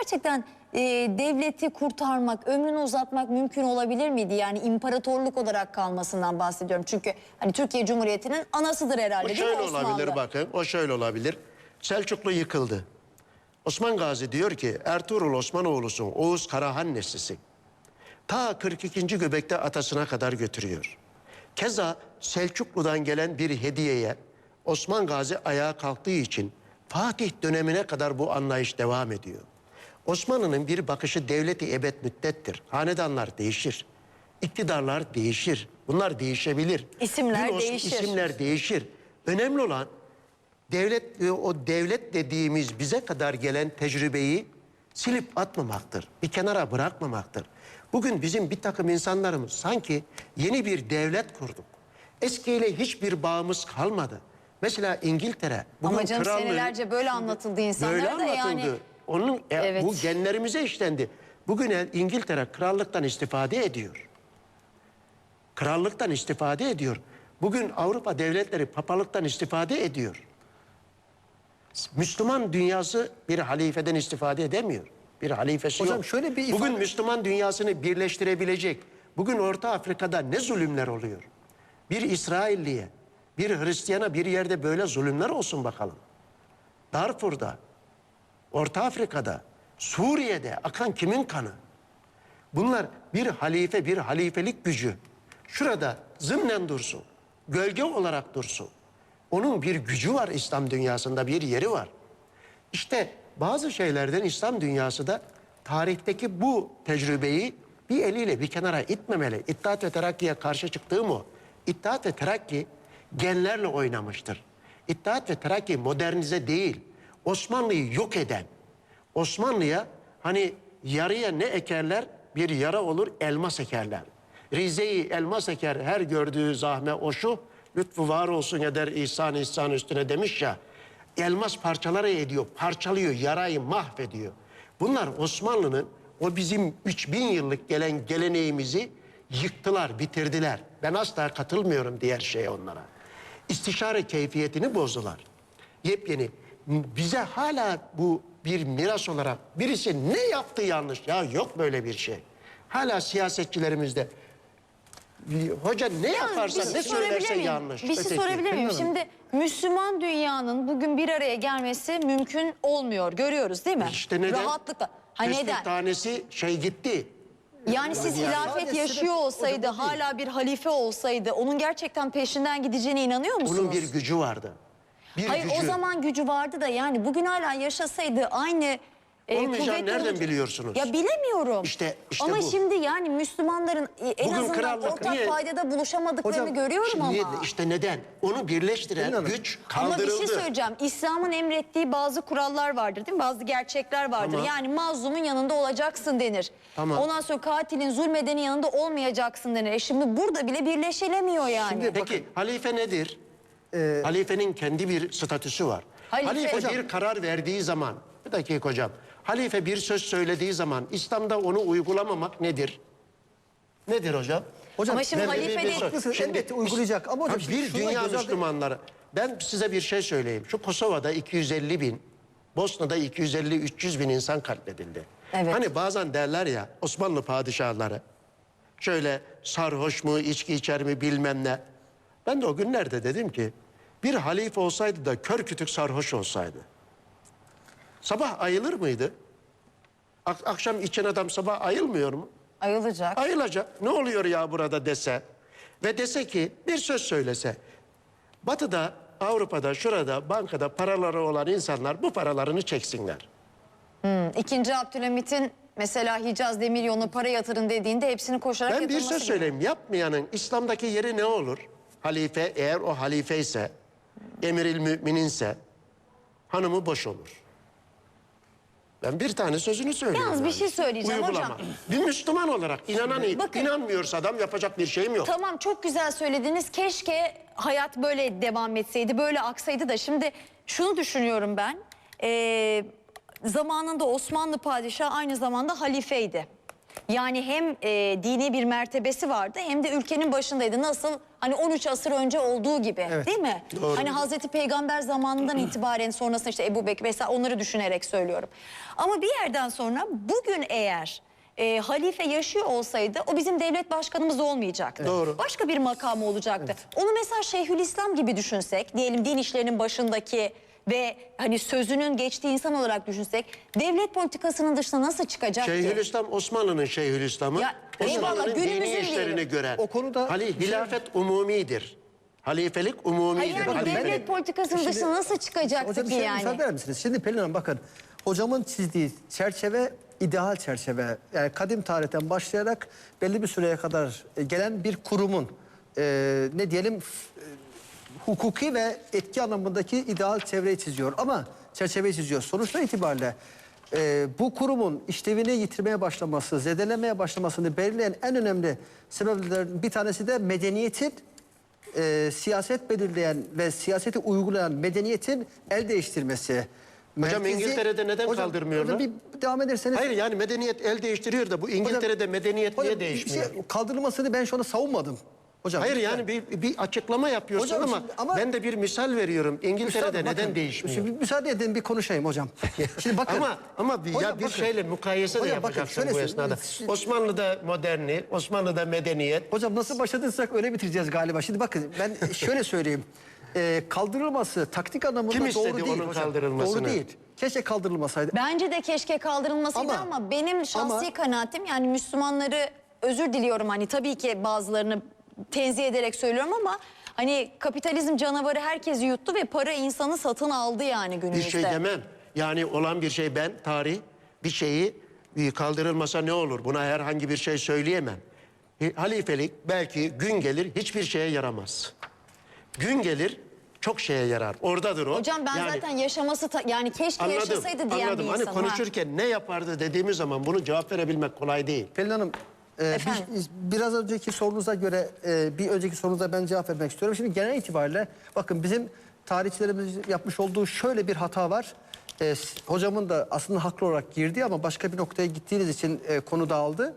gerçekten e, devleti kurtarmak, ömrünü uzatmak mümkün olabilir miydi? Yani imparatorluk olarak kalmasından bahsediyorum. Çünkü hani Türkiye Cumhuriyeti'nin anasıdır herhalde O değil mi şöyle Osmanlı? olabilir bakın. O şöyle olabilir. Selçuklu yıkıldı. Osman Gazi diyor ki Ertuğrul Osmanoğlu'sun. Oğuz Karahan neslisin. Ta 42. göbekte atasına kadar götürüyor. Keza Selçuklu'dan gelen bir hediyeye Osman Gazi ayağa kalktığı için Fatih dönemine kadar bu anlayış devam ediyor. Osmanlı'nın bir bakışı devleti ebed müddettir. Hanedanlar değişir. iktidarlar değişir. Bunlar değişebilir. İsimler Bir Os- değişir. isimler değişir. Önemli olan devlet e, o devlet dediğimiz bize kadar gelen tecrübeyi silip atmamaktır. Bir kenara bırakmamaktır. Bugün bizim bir takım insanlarımız sanki yeni bir devlet kurduk. Eskiyle hiçbir bağımız kalmadı. Mesela İngiltere. Ama canım krallığı- senelerce böyle anlatıldı insanlara Böyle da anlatıldı. yani. Onun e, Evet. bu genlerimize işlendi. Bugün İngiltere krallıktan istifade ediyor. Krallıktan istifade ediyor. Bugün Avrupa devletleri papalıktan istifade ediyor. Müslüman dünyası bir halifeden istifade edemiyor. Bir halifesi Hocam yok. şöyle bir Bugün ifade- Müslüman dünyasını birleştirebilecek. Bugün Orta Afrika'da ne zulümler oluyor? Bir İsrailliye, bir Hristiyana bir yerde böyle zulümler olsun bakalım. Darfur'da, Orta Afrika'da, Suriye'de akan kimin kanı? Bunlar bir halife, bir halifelik gücü. Şurada zımnen dursun, gölge olarak dursun. Onun bir gücü var İslam dünyasında, bir yeri var. İşte bazı şeylerden İslam dünyası da tarihteki bu tecrübeyi bir eliyle bir kenara itmemeli. İttihat ve Terakki'ye karşı çıktığım o. İttihat ve Terakki genlerle oynamıştır. İttihat ve Terakki modernize değil, Osmanlı'yı yok eden, Osmanlı'ya hani yarıya ne ekerler? Bir yara olur, elmas ekerler. Rize'yi elmas eker, her gördüğü zahme o şu, lütfu var olsun eder ihsan ihsan üstüne demiş ya. Elmas parçalara ediyor, parçalıyor, yarayı mahvediyor. Bunlar Osmanlı'nın o bizim 3000 yıllık gelen geleneğimizi yıktılar, bitirdiler. Ben asla katılmıyorum diğer şeye onlara. İstişare keyfiyetini bozdular. Yepyeni. Bize hala bu bir miras olarak birisi ne yaptı yanlış? Ya yok böyle bir şey. Hala siyasetçilerimizde hoca ne yaparsa şey ne sorabilir söylerse miyim? yanlış. Bir şey sorabilir miyim? Şimdi Müslüman dünyanın bugün bir araya gelmesi mümkün olmuyor. Görüyoruz değil mi? İşte neden? Rahatlıkla. Ha neden? tanesi şey gitti. Yani siz hilafet yaşıyor olsaydı, hala bir halife olsaydı onun gerçekten peşinden gideceğine inanıyor musunuz? Onun bir gücü vardı. Bir Hayır gücü. o zaman gücü vardı da yani bugün hala yaşasaydı aynı e, Olmayacağını kuvvetli nereden olacak- biliyorsunuz? Ya bilemiyorum. İşte- işte Ama bu. şimdi yani Müslümanların e, en Bugün azından krallık ortak niye- paydada buluşamadıklarını Hocam, görüyorum ama. işte neden? Onu birleştiren Hanım. güç Ama bir şey söyleyeceğim. İslam'ın emrettiği bazı kurallar vardır değil mi? Bazı gerçekler vardır. Tamam. Yani mazlumun yanında olacaksın denir. Tamam. Ondan sonra katilin zulmedenin yanında olmayacaksın denir. E şimdi burada bile birleşilemiyor yani. Şimdi- Peki halife nedir? Halifenin kendi bir statüsü var. Halife- Halife, Hocam- bir karar verdiği zaman, bir dakika hocam. Halife bir söz söylediği zaman İslam'da onu uygulamamak nedir? Nedir hocam? Hocam, Ama şimdi halife değil. Haklısın, elbette uygulayacak ama hocam şimdi bir dünya Müslümanları. Ben size bir şey söyleyeyim. Şu Kosova'da 250 bin, Bosna'da 250-300 bin insan katledildi. Evet. Hani bazen derler ya Osmanlı padişahları şöyle sarhoş mu, içki içer mi bilmem ne. Ben de o günlerde dedim ki bir halife olsaydı da kör kütük sarhoş olsaydı. Sabah ayılır mıydı? Ak- akşam içen adam sabah ayılmıyor mu? Ayılacak. Ayılacak. Ne oluyor ya burada dese. Ve dese ki bir söz söylese. Batı'da, Avrupa'da, şurada, bankada paraları olan insanlar bu paralarını çeksinler. İkinci Abdülhamit'in mesela Hicaz Demiryolu'na para yatırın dediğinde hepsini koşarak Ben bir söz gibi. söyleyeyim. Yapmayanın İslam'daki yeri ne olur? Halife eğer o halife ise, emiril mümininse hanımı boş olur. Ben bir tane sözünü söyleyeyim. Yalnız bir şey söyleyeceğim Uygulama. hocam. Bir Müslüman olarak inanan Bakın. inanmıyorsa adam yapacak bir şeyim yok. Tamam çok güzel söylediniz. Keşke hayat böyle devam etseydi, böyle aksaydı da. Şimdi şunu düşünüyorum ben. Ee, zamanında Osmanlı padişahı aynı zamanda halifeydi. Yani hem e, dini bir mertebesi vardı hem de ülkenin başındaydı. Nasıl hani 13 asır önce olduğu gibi Evet. değil mi? Doğru. Hani Hazreti Peygamber zamanından itibaren sonrasında işte Ebu Bekir vesaire onları düşünerek söylüyorum. Ama bir yerden sonra bugün eğer e, halife yaşıyor olsaydı o bizim devlet başkanımız olmayacaktı. Doğru. Başka bir makamı olacaktı. Onu mesela Şeyhülislam gibi düşünsek, diyelim din işlerinin başındaki ve hani sözünün geçtiği insan olarak düşünsek devlet politikasının dışına nasıl çıkacak ki? Şeyhülislam Osmanlı'nın Şeyhülislam'ı. Ya, eyvallah, Osmanlı'nın dini günümüzün işlerini diyelim. gören. O konuda- Hali, hilafet umumidir. Halifelik umumidir. Hayır yani Halifelik- devlet politikasının Şimdi- dışına nasıl çıkacaktı Hocam bir ki şey yani? müsaade eder misiniz? Şimdi Pelin Hanım bakın hocamın çizdiği çerçeve ideal çerçeve. Yani kadim tarihten başlayarak belli bir süreye kadar e, gelen bir kurumun e, ne diyelim f- hukuki ve etki anlamındaki ideal çevreyi çiziyor. Ama çerçeveyi çiziyor. Sonuçta itibariyle e, bu kurumun işlevini yitirmeye başlaması, zedelemeye başlamasını belirleyen en önemli sebeplerden bir tanesi de medeniyetin e, siyaset belirleyen ve siyaseti uygulayan medeniyetin el değiştirmesi. Hocam İngiltere'de neden kaldırmıyorlar? Hocam bir devam ederseniz. Hayır yani medeniyet el değiştiriyor da bu İngiltere'de medeniyet Hocam, niye bir değişmiyor? şey- kaldırılmasını ben şu anda savunmadım. Hocam. Hayır yani bir, bir açıklama yapıyorsun Hocam ama, şimdi- ama- ben de bir misal veriyorum. İngiltere'de Üstadım, neden bakın, değişmiyor? Şimdi müsaade edin bir konuşayım hocam. Şimdi bakın. ama ama bir, Hocam ya bir bakın. şeyle mukayese de Hocam bakın, yapacaksın şöyle bu esnada. Şimdi- Osmanlı'da moderni, Osmanlı'da medeniyet. Hocam nasıl başladıysak öyle bitireceğiz galiba. Şimdi bakın ben şöyle söyleyeyim. Ee, kaldırılması taktik anlamında Kim istedi doğru değil onun hocam. kaldırılmasını? Doğru değil. Keşke kaldırılmasaydı. Bence de keşke kaldırılmasıydı ama, Ama- benim şahsi ama- kanaatim yani Müslümanları özür diliyorum hani tabii ki bazılarını tenzih ederek söylüyorum ama hani kapitalizm canavarı herkesi yuttu ve para insanı satın aldı yani Bir günümüzde. şey demem. Yani olan bir şey ben tarih bir şeyi bir kaldırılmasa ne olur? Buna herhangi bir şey söyleyemem. E, Halifelik belki gün gelir hiçbir şeye yaramaz. Gün gelir çok şeye yarar. Oradadır o. Hocam ben Yani- zaten yaşaması ta- yani keşke Anladım, yaşasaydı diyen anladım. bir Hani insanım. ha. konuşurken ne yapardı dediğimiz zaman bunu cevap verebilmek kolay değil. Pelin Hanım, e, Efendim? bir- biraz önceki sorunuza göre e, bir önceki sorunuza ben cevap vermek istiyorum. Şimdi genel itibariyle bakın bizim tarihçilerimiz yapmış olduğu şöyle bir hata var. E, hocamın da aslında haklı olarak girdi ama başka bir noktaya gittiğiniz için e, konu dağıldı.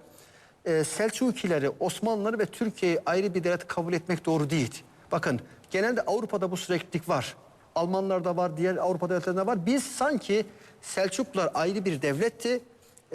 E, Selçukileri, Osmanlıları ve Türkiye'yi ayrı bir devlet kabul etmek doğru değil. Bakın genelde Avrupa'da bu süreklilik var. Almanlarda var, diğer Avrupa devletlerinde var. Biz sanki Selçuklular ayrı bir devletti.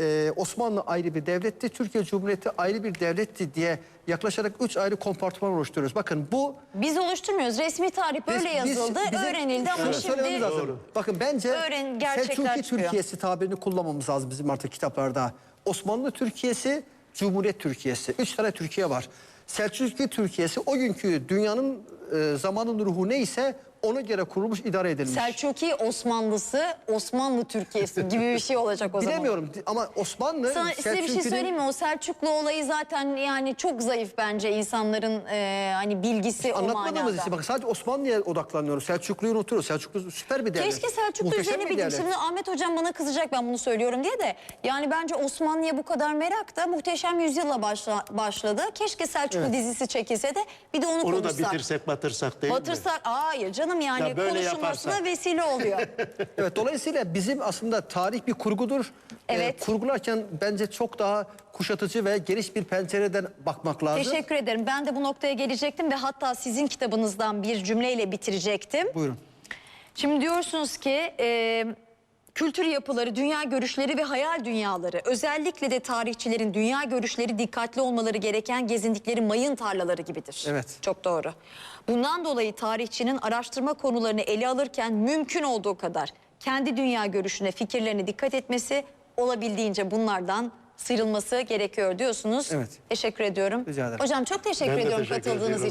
Ee, Osmanlı ayrı bir devletti, Türkiye Cumhuriyeti ayrı bir devletti diye yaklaşarak üç ayrı kompartman oluşturuyoruz. Bakın bu Biz oluşturmuyoruz. Resmi tarih böyle biz- biz- yazıldı, bizim- öğrenildi ama şimdi lazım. Doğru. Bakın bence Öğren- Selçuki çıkıyor. Türkiye'si tabirini kullanmamız lazım bizim artık kitaplarda. Osmanlı Türkiye'si, Cumhuriyet Türkiye'si. Üç tane Türkiye var. Selçuklu Türkiye'si o günkü dünyanın e, zamanın ruhu neyse ona göre kurulmuş, idare edilmiş. Selçuki Osmanlısı, Osmanlı Türkiye'si gibi bir şey olacak o zaman. Bilemiyorum ama Osmanlı Sana size bir şey söyleyeyim mi? O Selçuklu olayı zaten yani çok zayıf bence insanların e, hani bilgisi o Anlatmadığımız manada. için bak sadece Osmanlı'ya odaklanıyoruz. Selçuklu'yu unutuyoruz. Selçuklu süper bir devlet. Keşke Selçuklu üzerine bir. Şimdi Ahmet Hocam bana kızacak ben bunu söylüyorum diye de. Yani bence Osmanlı'ya bu kadar merak da Muhteşem Yüzyıl'la başla, başladı. Keşke Selçuklu dizisi çekilse de bir de onu, Onu da konuşsak. bitirsek batırsak değil mi? Batırsak hayır canım yani Ya böyle konuşulmasına yaparsak. vesile oluyor. Evet dolayısıyla bizim aslında tarih bir kurgudur. Ee, Evet. kurgularken bence çok daha kuşatıcı ve geniş bir pencereden bakmak lazım. Teşekkür ederim. Ben de bu noktaya gelecektim ve hatta sizin kitabınızdan bir cümleyle bitirecektim. Buyurun. Şimdi diyorsunuz ki e, kültür yapıları, dünya görüşleri ve hayal dünyaları özellikle de tarihçilerin dünya görüşleri dikkatli olmaları gereken gezindikleri mayın tarlaları gibidir. Evet. Çok doğru. Bundan dolayı tarihçinin araştırma konularını ele alırken mümkün olduğu kadar kendi dünya görüşüne, fikirlerine dikkat etmesi, olabildiğince bunlardan sıyrılması gerekiyor diyorsunuz. Evet. Teşekkür ediyorum. Rica ederim. Hocam çok teşekkür Ben de ediyorum teşekkür katıldığınız ediyorum. için.